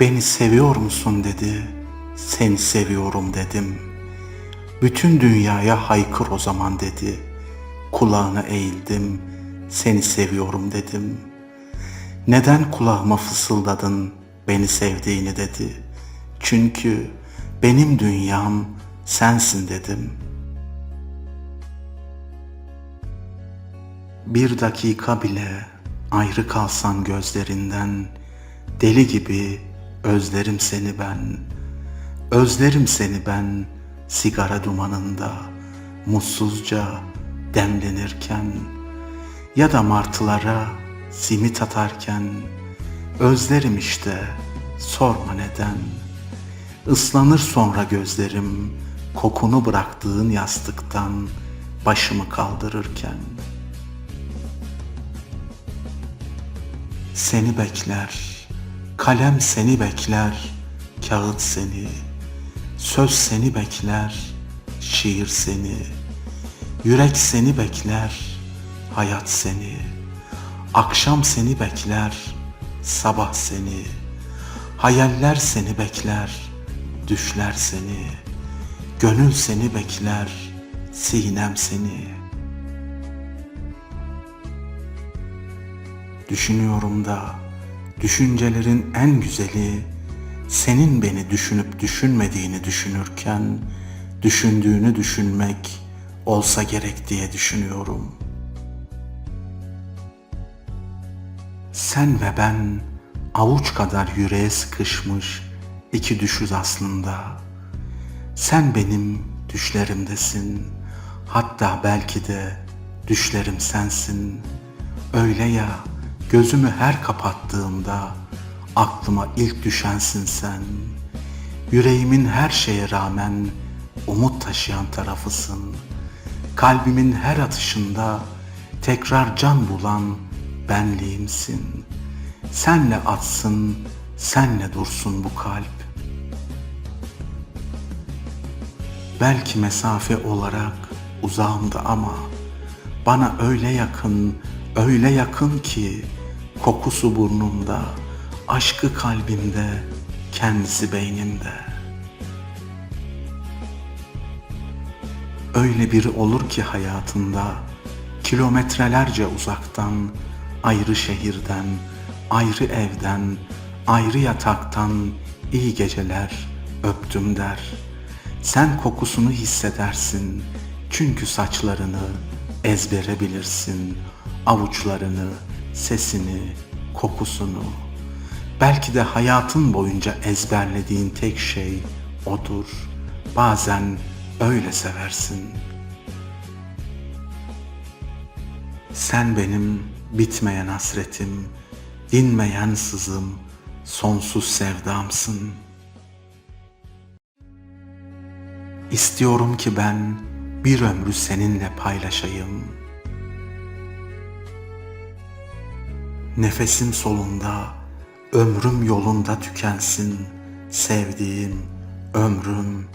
Beni seviyor musun dedi. Seni seviyorum dedim. Bütün dünyaya haykır o zaman dedi. Kulağına eğildim. Seni seviyorum dedim. Neden kulağıma fısıldadın beni sevdiğini dedi. Çünkü benim dünyam sensin dedim. Bir dakika bile ayrı kalsan gözlerinden deli gibi özlerim seni ben. Özlerim seni ben sigara dumanında mutsuzca demlenirken ya da martılara simit atarken özlerim işte sorma neden. Islanır sonra gözlerim kokunu bıraktığın yastıktan başımı kaldırırken. Seni bekler, kalem seni bekler, kağıt seni, söz seni bekler, şiir seni, yürek seni bekler, hayat seni, akşam seni bekler, sabah seni, hayaller seni bekler, düşler seni, gönül seni bekler, sinem seni.'' Düşünüyorum da düşüncelerin en güzeli senin beni düşünüp düşünmediğini düşünürken düşündüğünü düşünmek olsa gerek diye düşünüyorum. Sen ve ben avuç kadar yüreğe sıkışmış iki düşüz aslında. Sen benim düşlerimdesin. Hatta belki de düşlerim sensin. Öyle ya Gözümü her kapattığımda aklıma ilk düşensin sen. Yüreğimin her şeye rağmen umut taşıyan tarafısın. Kalbimin her atışında tekrar can bulan benliğimsin. Senle atsın, senle dursun bu kalp. Belki mesafe olarak uzağımda ama bana öyle yakın, öyle yakın ki Kokusu burnumda, aşkı kalbimde, kendisi beynimde. Öyle biri olur ki hayatında, kilometrelerce uzaktan, ayrı şehirden, ayrı evden, ayrı yataktan iyi geceler öptüm der. Sen kokusunu hissedersin çünkü saçlarını ezbere bilirsin, avuçlarını sesini, kokusunu, belki de hayatın boyunca ezberlediğin tek şey odur. Bazen öyle seversin. Sen benim bitmeyen hasretim, dinmeyen sızım, sonsuz sevdamsın. İstiyorum ki ben bir ömrü seninle paylaşayım.'' Nefesim solunda, ömrüm yolunda tükensin. Sevdiğim ömrüm